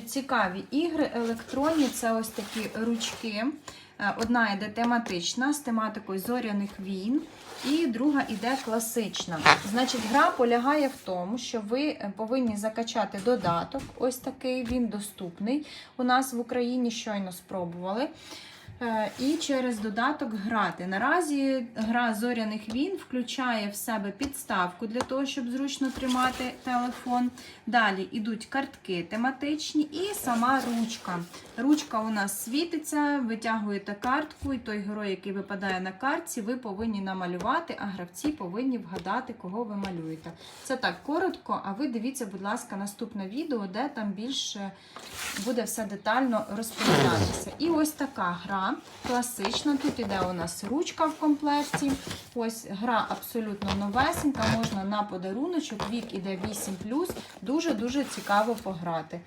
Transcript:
Цікаві ігри електронні це ось такі ручки. Е, Одна йде тематична з тематикою зоряних війн, і друга йде класична. Значить, гра полягає в тому, що ви е, повинні закачати додаток. Ось такий він доступний. У нас в Україні щойно спробували. Е, І через додаток грати. Наразі гра зоряних війн включає в себе підставку для того, щоб зручно тримати телефон. Далі йдуть картки тематичні і сама ручка. Ручка у нас світиться, витягуєте картку, і той герой, який випадає на картці, ви повинні намалювати, а гравці повинні вгадати, кого ви малюєте. Це так коротко, а ви дивіться, будь ласка, наступне відео, де там більше буде все детально розповідатися. І ось така класична. Тут іде у нас ручка в комплекті. Ось гра абсолютно новесенька, можна на подаруночок. Вік іде 8 Дуже-дуже цікаво пограти.